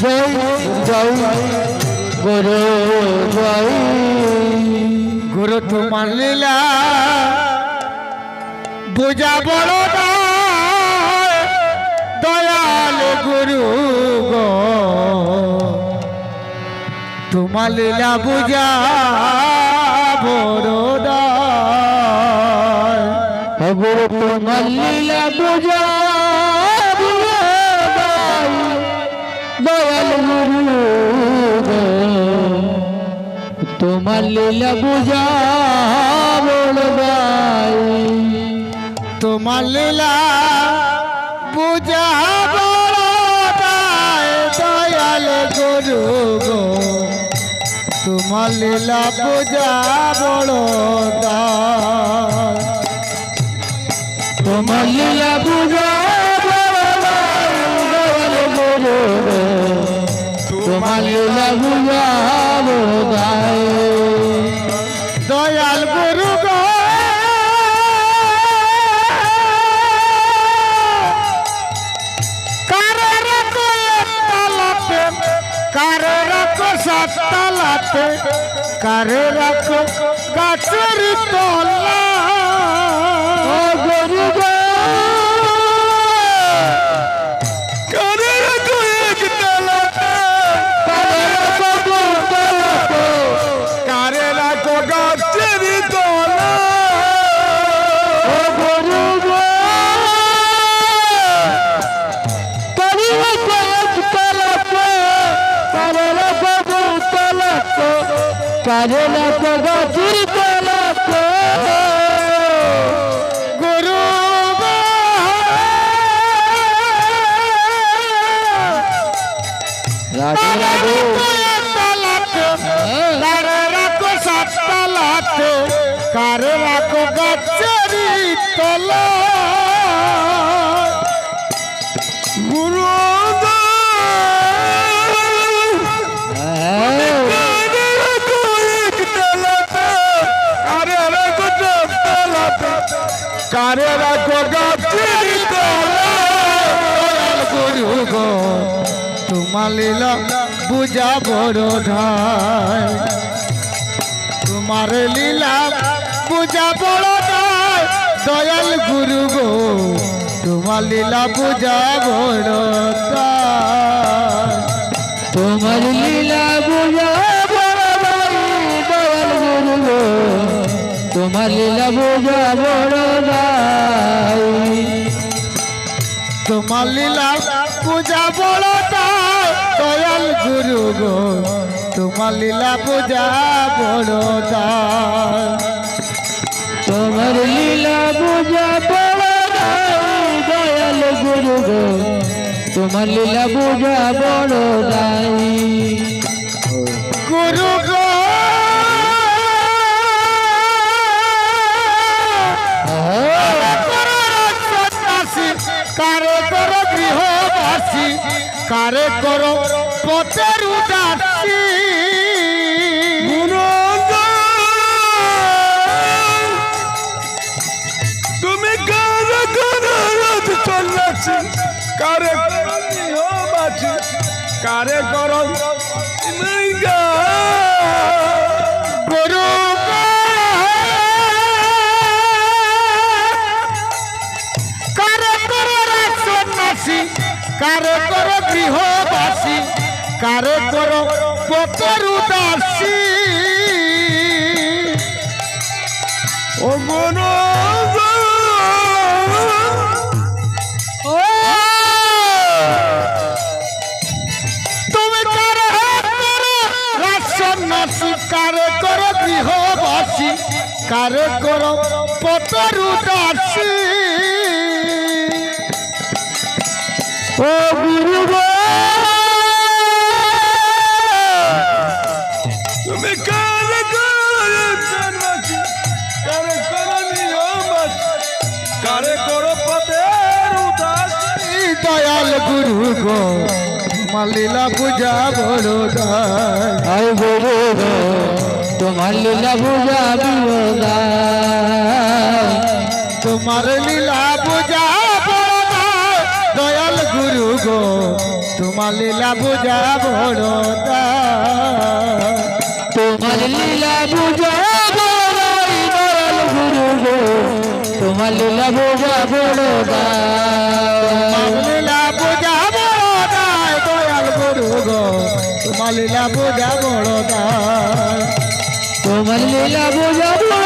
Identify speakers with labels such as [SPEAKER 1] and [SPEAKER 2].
[SPEAKER 1] জয় জয় গুরু জয়
[SPEAKER 2] গুরু তোমার লীলা। বুঝা বড় দয়াল গুরু গো। তোমার লীলা বুঝা বড়
[SPEAKER 1] গুরু তোমার লীলা বুঝা তোমার লীলা বুঝা বড় ভাই
[SPEAKER 2] তোমার লীলা বুঝা বড় দায়, দয়াল গুরু গো তোমার লীলা বুঝা রাখো সাতলাতে কারে রাখো গাছের তলা।
[SPEAKER 1] ও কারেলা গাছির তলাতে
[SPEAKER 2] গুরু
[SPEAKER 1] রাধে রাধে।
[SPEAKER 2] কারে রাখো গাছেরি তলা। গুরু কারে রাখো গুরু গো। তোমার লীলা বুঝা বড় তোমার লীলা বুঝা বড় ঢাই দয়াল গুরু গো, তোমার লীলা বুঝা বড়
[SPEAKER 1] তোমার লীলা তোমার লীলা বুঝা বড়
[SPEAKER 2] তোমার লীলা পূজা বড় দয়াল গুরু গো। তোমার লীলা পূজা বড়
[SPEAKER 1] তোমার লীলা বুঝা বড় দয়াল গুরু গো। তোমার লীলা বড় ভাই
[SPEAKER 2] গুরু গো কারে কর? পথের উদাসী। তুমি কারে কারে রথ কারে কারে? কর কারে কর গৃহবাসী, কারে কর পথের উদাসী। ও ও তুমি কারে করো সন্ন্যাসী কারে পতর ও গুরু তুমি কারে করো করো কারে করো পথের উদাসী? দয়াল গুরু গো মালিলা পূজা বড় দায়
[SPEAKER 1] গুরু তোমার লীলা বুঝা বিরোধা
[SPEAKER 2] তোমার লীলা গো, তোমার লীলা বুঝা বড়।
[SPEAKER 1] তোমার লীলা বুঝা তোমার লীলা বুঝা বড়
[SPEAKER 2] লীলা বুঝা বড় দয়াল গুরু গো, তোমার লীলা বুঝা বড়
[SPEAKER 1] তোমার লীলা বুঝা বড়